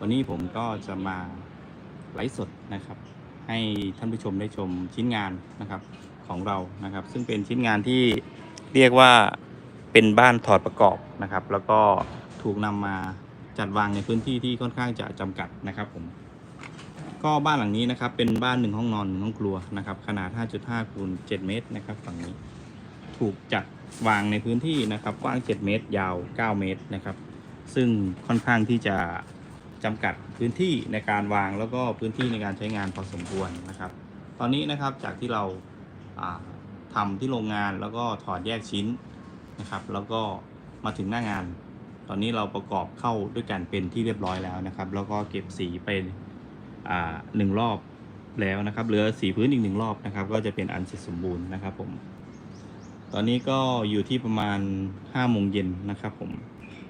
วันนี้ผมก็จะมาไลฟ์สดนะครับ ให้ท่านผู้ชมได้ชมชิ้นงานนะครับของเรานะครับ ซึ่งเป็นชิ้นงานที่เรียกว่าเป็นบ้านถอดประกอบนะครับ แล้วก็ถูกนำมาจัดวางในพื้นที่ที่ค่อนข้างจะจำกัดนะครับผมก็บ้านหลังนี้นะครับ เป็นบ้านหนึ่งห้องนอนหนึ่งห้องครัวนะครับ ขนาด 5.5คูณ7เมตรนะครับฝั่งนี้ถูกจัดวางในพื้นที่นะครับกว้าง 7 เมตร ยาว 9 เมตรนะครับ ซึ่งค่อนข้างที่จะ จำกัดพื้นที่ในการวางแล้วก็พื้นที่ในการใช้งานพอสมควรนะครับ ตอนนี้นะครับจากที่เราอ่าทำที่โรงงานแล้วก็ถอดแยกชิ้นนะครับ แล้วก็มาถึงหน้างาน ตอนนี้เราประกอบเข้าด้วยกันเป็นที่เรียบร้อยแล้วนะครับ แล้วก็เก็บสีไปอ่าหนึ่งรอบแล้วนะครับเหลือสีพื้นอีกหนึ่งรอบนะครับ ก็จะเป็นอันเสร็จสมบูรณ์นะครับผมตอนนี้ก็อยู่ที่ประมาณ5โมงเย็นนะครับผม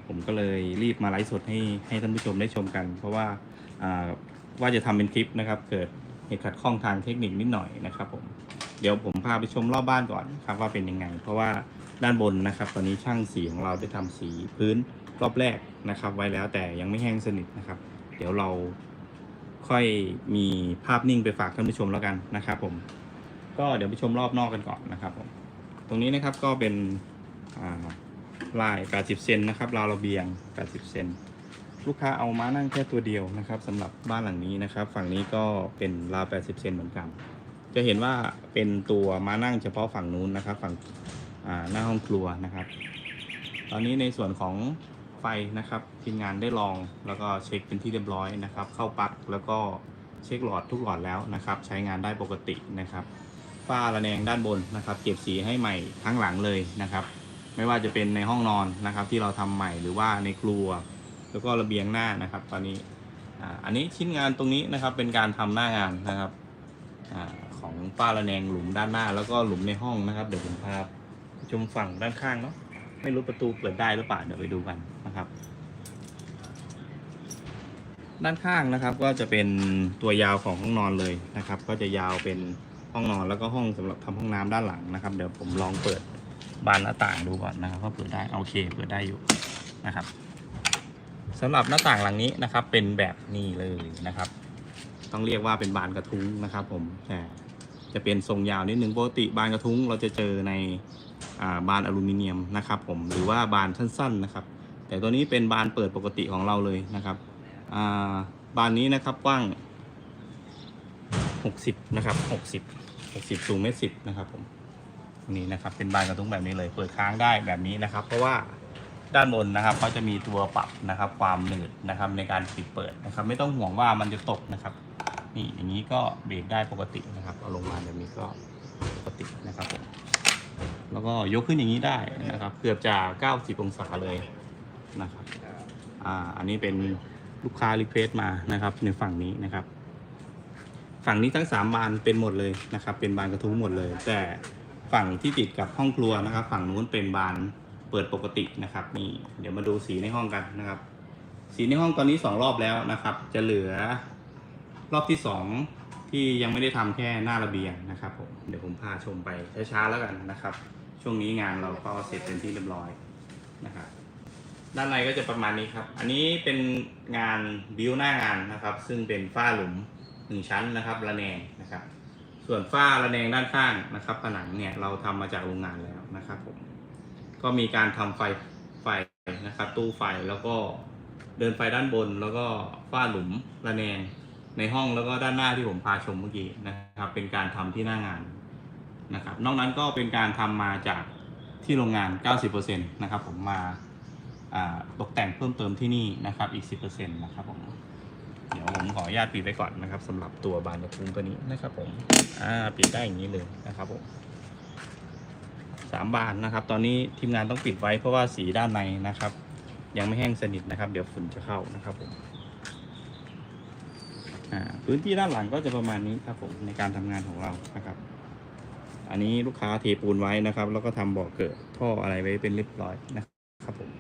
ผมก็เลยรีบมาไลฟ์สดให้ให้ท่านผู้ชมได้ชมกัน เพราะว่าว่าจะทำเป็นคลิปนะครับ เกิดเหตุขัดข้องทางเทคนิคนิดหน่อยนะครับผมเดี๋ยวผมพาไปชมรอบบ้านก่อนครับว่าเป็นยังไง เพราะว่าด้านบนนะครับ ตอนนี้ช่างสีของเราได้ทำสีพื้นรอบแรกนะครับ ไว้แล้วแต่ยังไม่แห้งสนิทนะครับ เดี๋ยวเราค่อยมีภาพนิ่งไปฝากท่านผู้ชมแล้วกันนะครับผมก็เดี๋ยวไปชมรอบนอกกันก่อนนะครับผมตรงนี้นะครับก็เป็นอ่า ลาย 80 เซนนะครับราวระเบียง 80 เซนลูกค้าเอาม้านั่งแค่ตัวเดียวนะครับสำหรับบ้านหลังนี้นะครับ ฝั่งนี้ก็เป็นราว 80 เซนเหมือนกัน จะเห็นว่าเป็นตัวม้านั่งเฉพาะฝั่งนู้นนะครับ ฝั่งหน้าห้องครัวนะครับ ตอนนี้ในส่วนของไฟนะครับทีมงานได้ลองแล้วก็เช็คเป็นที่เรียบร้อยนะครับ เข้าปลั๊กแล้วก็เช็คหลอดทุกหลอดแล้วนะครับ ใช้งานได้ปกตินะครับฝ้าระแนงด้านบนนะครับ เก็บสีให้ใหม่ทั้งหลังเลยนะครับ ไม่ว่าจะเป็นในห้องนอนนะครับที่เราทำใหม่หรือว่าในครัว แล้วก็ระเบียงหน้านะครับ ตอนนี้อ่าอันนี้ชิ้นงานตรงนี้นะครับเป็นการทำหน้างานนะครับอาของฝ้าระแนงหลุมด้านหน้า แล้วก็หลุมในห้องนะครับ เดี๋ยวผมพาชมฝั่งด้านข้างเนาะไม่รู้ประตูเปิดได้หรือเปล่าเดี๋ยวไปดูกันนะครับ ด้านข้างนะครับก็จะเป็นตัวยาวของห้องนอนเลยนะครับ ก็จะยาวเป็นห้องนอนแล้วก็ห้องสำหรับทำห้องน้ำด้านหลังนะครับ เดี๋ยวผมลองเปิด บานหน้าต่างดูก่อนนะครับว่าเปิดได้โอเคเปิดได้อยู่นะครับสำหรับหน้าต่างหลังนี้นะครับ เป็นแบบนี้เลยนะครับ ต้องเรียกว่าเป็นบานกระทุ้งนะครับ ผมแต่จะเป็นทรงยาวนิดนึงปกติบานกระทุ้งเราจะเจอในอบานอลูมิเนียมนะครับ ผมหรือว่าบานสั้นๆนะครับ แต่ตัวนี้เป็นบานเปิดปกติของเราเลยนะครับาบานนี้นะครับกว้าง 60 นะครับ 60 60 สูงเมตรสินะครับผม นี่นะครับเป็นบานกระทุ้งแบบนี้เลย เปิดค้างได้แบบนี้นะครับ เพราะว่าด้านบนนะครับเขาจะมีตัวปรับนะครับ ความหนืดนะครับในการปิดเปิดนะครับ ไม่ต้องห่วงว่ามันจะตกนะครับ นี่อย่างนี้ก็เบรกได้ปกตินะครับเอาลงมาแบบนี้ก็ปกตินะครับผมแล้วก็ยกขึ้นอย่างนี้ได้นะครับ เกือบจะ 90 องศาเลยนะครับอ่าอันนี้เป็นลูกค้ารีเควสมานะครับ ในฝั่งนี้นะครับ ฝั่งนี้ทั้งสามบานเป็นหมดเลยนะครับ เป็นบานกระทุ้งหมดเลย แต่ ฝั่งที่ติดกับห้องครัวนะครับ ฝั่งนู้นเป็นบานเปิดปกตินะครับนี่เดี๋ยวมาดูสีในห้องกันนะครับ สีในห้องตอนนี้สองรอบแล้วนะครับ จะเหลือรอบที่สองที่ยังไม่ได้ทำแค่หน้าระเบียงนะครับผมเดี๋ยวผมพาชมไปช้าๆแล้วกันนะครับ ช่วงนี้งานเราก็เสร็จเป็นที่เรียบร้อยนะครับด้านในก็จะประมาณนี้ครับ อันนี้เป็นงานบิวหน้างานนะครับ ซึ่งเป็นฝ้าหลุมหนึ่งชั้นนะครับระแนงนะครับ ส่วนฝ้าระแนงด้านข้างนะครับ ผนังเนี่ยเราทำมาจากโรงงานแล้วนะครับผมก็มีการทำไฟไฟนะครับ ตู้ไฟแล้วก็เดินไฟด้านบน แล้วก็ฝ้าหลุมระแนงในห้องแล้วก็ด้านหน้าที่ผมพาชมเมื่อกี้นะครับ เป็นการทำที่หน้างานนะครับ นอกนั้นก็เป็นการทำมาจากที่โรงงาน 90%นะครับผมมาอ่าตกแต่งเพิ่มเติมที่นี่นะครับอีก 10%นะครับผม เดี๋ยวผมขออนุญาตปิดไปก่อนนะครับสำหรับตัวบานกระทุ้งตัวนี้นะครับผมอ่าปิดได้อย่างนี้เลยนะครับผมสามบานนะครับ ตอนนี้ทีมงานต้องปิดไว้เพราะว่าสีด้านในนะครับ ยังไม่แห้งสนิทนะครับ เดี๋ยวฝุ่นจะเข้านะครับผมพื้นที่ด้านหลังก็จะประมาณนี้ครับผมในการทำงานของเรานะครับ อันนี้ลูกค้าเทปูนไว้นะครับ แล้วก็ทำบ่อเกิดท่ออะไรไว้เป็นเรียบร้อยนะครับผม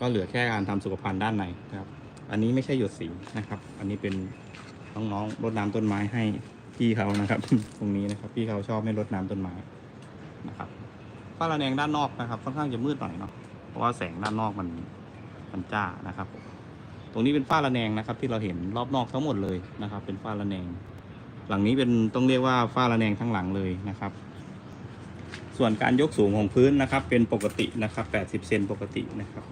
ก็เหลือแค่การทำสุขภัณฑ์ด้านในนะครับ อันนี้ไม่ใช่หยดสีนะครับ อันนี้เป็นน้องๆรดน้ำต้นไม้ให้พี่เขานะครับ ตรงนี้นะครับ พี่เขาชอบไม่รดน้ำต้นไม้นะครับฝ้าระแนงด้านนอกนะครับ ค่อนข้างจะมืดหน่อยเนาะเพราะว่าแสงด้านนอกมันมันจ้านะครับผมรงนี้เป็นฝ้าระแนงนะครับ ที่เราเห็นรอบนอกทั้งหมดเลยนะครับ เป็นฝ้าระแนง หลังนี้เป็นต้องเรียกว่าฝ้าระแนงทั้งหลังเลยนะครับ ส่วนการยกสูงของพื้นนะครับ เป็นปกตินะครับ 80 เซนปกตินะครับ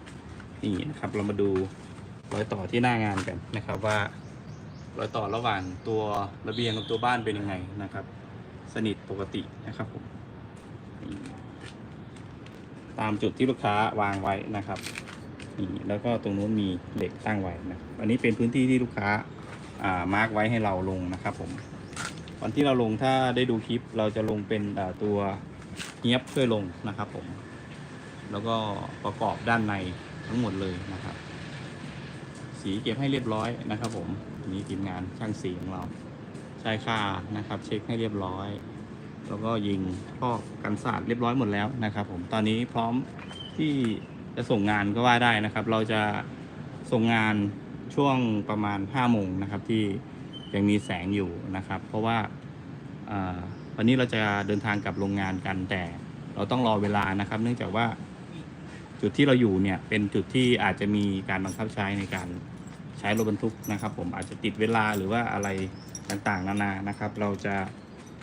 นี่นะครับ เรามาดู รอยต่อที่หน้างานกันนะครับว่ารอยต่อระหว่างตัวระเบียงกับตัวบ้านเป็นยังไงนะครับ สนิทปกตินะครับผมตามจุดที่ลูกค้าวางไว้นะครับนี่แล้วก็ตรงนู้นมีเหล็กตั้งไว้นะอันนี้เป็นพื้นที่ที่ลูกค้าอ่ามาร์กไว้ให้เราลงนะครับผมวันที่เราลงถ้าได้ดูคลิปเราจะลงเป็นตัวเงียบช่วยลงนะครับผม แล้วก็ประกอบด้านในทั้งหมดเลยนะครับ สีเก็บให้เรียบร้อยนะครับ ผมนี่ทีมงานช่างสีของเราใช้ค่านะครับ เช็คให้เรียบร้อย แล้วก็ยิงพอกกันสาดเรียบร้อยหมดแล้วนะครับ ผมตอนนี้พร้อมที่จะส่งงานก็ว่าได้นะครับ เราจะส่งงานช่วงประมาณ5โมงนะครับที่ยังมีแสงอยู่นะครับ เพราะว่าอ่าวันนี้เราจะเดินทางกลับโรงงานกันแต่เราต้องรอเวลานะครับ เนื่องจากว่าจุดที่เราอยู่เนี่ยเป็นจุดที่อาจจะมีการบังคับใช้ในการ ใช้รถบรรทุกนะครับ ผมอาจจะติดเวลาหรือว่าอะไรต่างๆ นานานะครับ เราจะ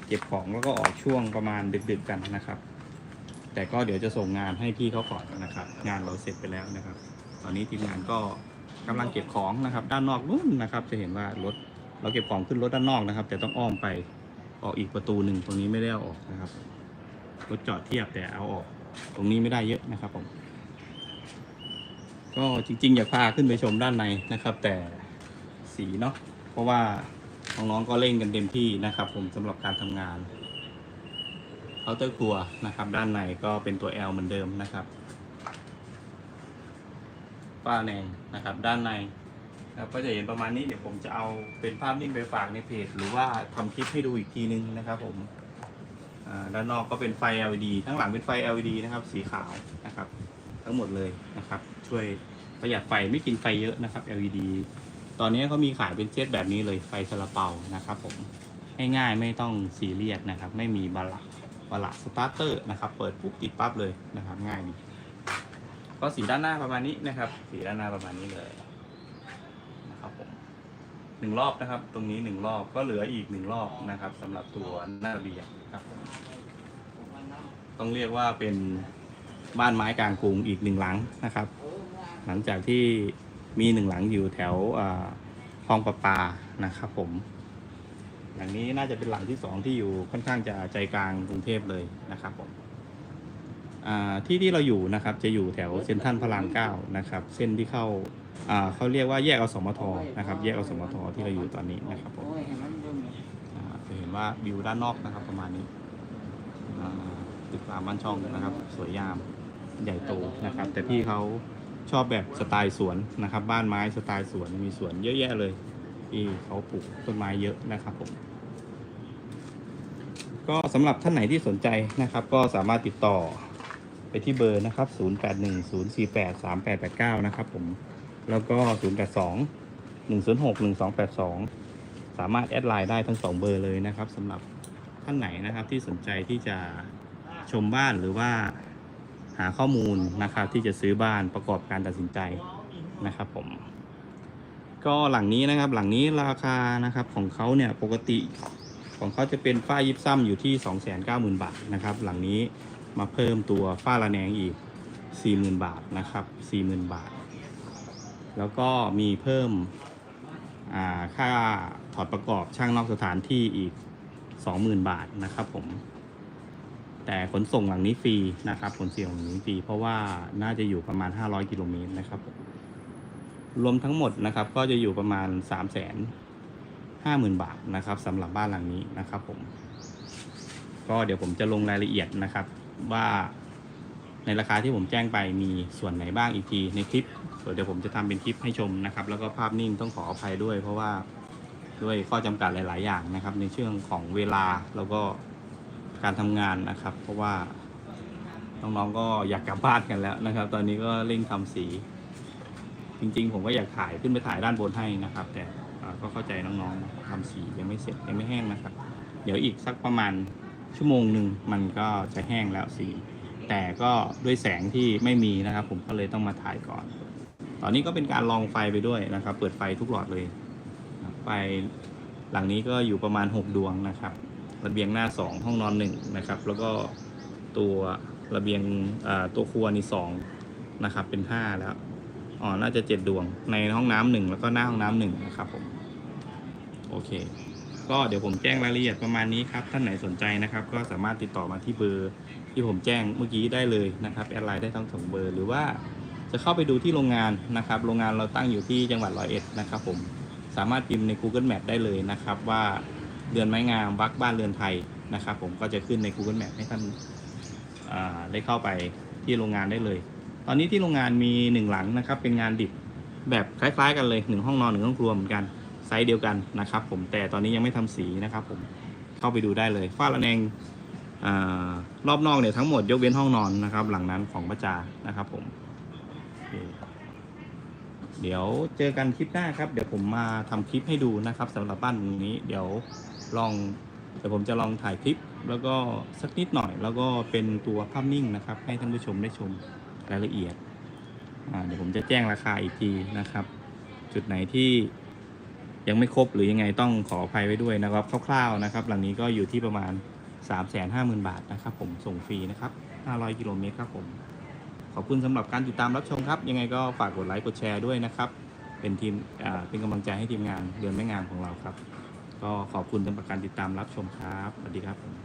เก็บของแล้วก็ออกช่วงประมาณดึกๆกันนะครับ แต่ก็เดี๋ยวจะส่งงานให้พี่เขาก่อนนะครับ งานเราเสร็จไปแล้วนะครับ ตอนนี้ทีมงานก็กำลังเก็บของนะครับ ด้านนอกนู่นนะครับ จะเห็นว่ารถเราเก็บของขึ้นรถด้านนอกนะครับ แต่ต้องอ้อมไปออกอีกประตูหนึ่งตรงนี้ไม่ได้เอาออกนะครับรถจอดเทียบแต่เอาออก ตรงนี้ไม่ได้เยอะนะครับผม ก็จริงๆ อยากพาขึ้นไปชมด้านในนะครับ แต่สีเนาะเพราะว่าน้องๆก็เร่งกันเต็มที่นะครับ ผมสำหรับการทำงานเคาน์เตอร์ครัวนะครับ ด้านในก็เป็นตัว L เหมือนเดิมนะครับฝ้าแนงนะครับ ด้านในนะครับก็จะเห็นประมาณนี้เดี๋ยวผมจะเอาเป็นภาพนิ่งไปฝากในเพจ หรือว่าทำคลิปให้ดูอีกทีนึงนะครับ ผมด้านนอกก็เป็นไฟ LED ทั้งหลังเป็นไฟ LED นะครับ สีขาวนะครับ ทั้งหมดเลยนะครับ ช่วยประหยัดไฟไม่กินไฟเยอะนะครับ LED ตอนนี้เขามีขายเป็นเซตแบบนี้เลยไฟซาลาเปานะครับผมง่ายๆไม่ต้องซีเรียสนะครับ ไม่มีบาลักวลักสตาร์เตอร์นะครับ เปิดปุ๊บติดปั๊บเลยนะครับ ง่ายดีก็สีด้านหน้าประมาณนี้นะครับ สีด้านหน้าประมาณนี้เลยนะครับผมหนึ่งรอบนะครับ ตรงนี้หนึ่งรอบก็เหลืออีกหนึ่งรอบนะครับสำหรับตัวหน้าเบียงครับผมต้องเรียกว่าเป็น บ้านไม้กลางกรุงอีกหนึ่งหลังนะครับ หลังจากที่มีหนึ่งหลังอยู่แถวคลองประปานะครับผม หลังนี้น่าจะเป็นหลังที่สองที่อยู่ค่อนข้างจะใจกลางกรุงเทพเลยนะครับผมที่ที่เราอยู่นะครับจะอยู่แถวเซ็นทรัลพระรามเก้านะครับ เส้นที่เข้าเขาเรียกว่าแยกอสมทนะครับ แยกอสมทที่เราอยู่ตอนนี้นะครับผมจะเห็นว่าวิวด้านนอกนะครับ ประมาณนี้ตึกรามบ้านช่องนะครับ สวยงาม ใหญ่โตนะครับ แต่พี่เขาชอบแบบสไตล์สวนนะครับ บ้านไม้สไตล์สวนมีสวนเยอะแยะเลยที่เขาปลูกต้นไม้เยอะนะครับผมก็สำหรับท่านไหนที่สนใจนะครับ ก็สามารถติดต่อไปที่เบอร์นะครับ 0810483889 นะครับผม แล้วก็ 082-106-1282 สามารถแอดไลน์ได้ทั้งสองเบอร์เลยนะครับสำหรับท่านไหนนะครับที่สนใจที่จะชมบ้านหรือว่า หาข้อมูลนะครับที่จะซื้อบ้านประกอบการตัดสินใจนะครับผม ก็หลังนี้นะครับหลังนี้ราคานะครับของเขาเนี่ยปกติของเขาจะเป็นฝ้ายิบซ้ำอยู่ที่ 290,000 บาทนะครับ หลังนี้มาเพิ่มตัวฝ้าระแนงอีก 40,000 บาทนะครับ 40,000 บาท แล้วก็มีเพิ่มค่าถอดประกอบช่างนอกสถานที่อีก 20,000 บาทนะครับผม แต่ขนส่งหลังนี้ฟรีนะครับขนส่งหลังนี้ฟรีเพราะว่าน่าจะอยู่ประมาณ 500กิโลเมตรนะครับ รวมทั้งหมดนะครับ ก็จะอยู่ประมาณ3ามแสนห้าหมื่นบาทนะครับสำหรับบ้านหลังนี้นะครับผมก็เดี๋ยวผมจะลงรายละเอียดนะครับ ว่าในราคาที่ผมแจ้งไปมีส่วนไหนบ้างอีกทีในคลิปเดี๋ยวผมจะทำเป็นคลิปให้ชมนะครับ แล้วก็ภาพนิ่งต้องขออภัยด้วย เพราะว่าด้วยข้อจำกัดหลาย ๆ อย่างนะครับ ในเชื่องของเวลาแล้วก็ การทำงานนะครับ เพราะว่าน้องๆก็อยากกลับบ้านกันแล้วนะครับ ตอนนี้ก็เร่งทำสี จริงๆ ผมก็อยากถ่ายขึ้นไปถ่ายด้านบนให้นะครับ แต่ก็เข้าใจน้องๆทำสียังไม่เสร็จยังไม่แห้งนะครับ เดี๋ยวอีกสักประมาณชั่วโมงหนึ่งมันก็จะแห้งแล้วสี แต่ก็ด้วยแสงที่ไม่มีนะครับ ผมก็เลยต้องมาถ่ายก่อน ตอนนี้ก็เป็นการลองไฟไปด้วยนะครับ เปิดไฟทุกหลอดเลยไฟหลังนี้ก็อยู่ประมาณ 6 ดวงนะครับ ระเบียงหน้า 2 ห้องนอน1นะครับ แล้วก็ตัวระเบียงตัวครัวนี่2นะครับ เป็น 5 แล้ว อ๋อ น่าจะ 7 ดวง ในห้องน้ำหนึ่งแล้วก็หน้าห้องน้ำหนึ่งนะครับผม โอเค ก็เดี๋ยวผมแจ้งรายละเอียดประมาณนี้ครับ ท่านไหนสนใจนะครับ ก็สามารถติดต่อมาที่เบอร์ที่ผมแจ้งเมื่อกี้ได้เลยนะครับ แอดไลน์ได้ทั้งสองเบอร์ หรือว่าจะเข้าไปดูที่โรงงานนะครับ โรงงานเราตั้งอยู่ที่จังหวัดร้อยเอ็ดนะครับผม สามารถพิมพ์ใน Google Map ได้เลยนะครับว่า เรือนไม้งามวักบ้านเรือนไทยนะครับ ผมก็จะขึ้นใน Google Map ให้ท่านาได้เข้าไปที่โรงงานได้เลย ตอนนี้ที่โรงงานมีหนึ่งหลังนะครับ เป็นงานดิบแบบคล้ายๆ กันเลยหนึ่งห้องนอนหนึ่งห้องครัวเหมือนกันไซส์เดียวกันนะครับ ผมแต่ตอนนี้ยังไม่ทำสีนะครับ ผมเข้าไปดูได้เลยฝ้าระแนงอรอบนอกเนี่ยทั้งหมดยกเว้นห้องนอนนะครับ หลังนั้นของประจานะครับ ผมเดี๋ยวเจอกันคลิปหน้าครับ เดี๋ยวผมมาทำคลิปให้ดูนะครับสำหรับบ้านหลังนี้ เดี๋ยว ลองเดี๋ยวผมจะลองถ่ายคลิป แล้วก็สักนิดหน่อย แล้วก็เป็นตัวภาพนิ่งนะครับ ให้ท่านผู้ชมได้ชมรายละเอียดเดี๋ยวผมจะแจ้งราคาอีกทีนะครับ จุดไหนที่ยังไม่ครบหรือยังไงต้องขออภัยไว้ด้วยนะครับคร่าวๆนะครับ หลังนี้ก็อยู่ที่ประมาณ 3 5 0 0 0 0 บาทนะครับผมส่งฟรีนะครับ 500 กิโลเมตรครับผมขอบคุณสำหรับการติดตามรับชมครับ ยังไงก็ฝากกดไลค์กดแชร์ด้วยนะครับ เป็นทีมเป็นกำลังใจให้ทีมงานเดือนแม่งานของเราครับ ก็ขอบคุณสำหรับการติดตามรับชมครับ สวัสดีครับ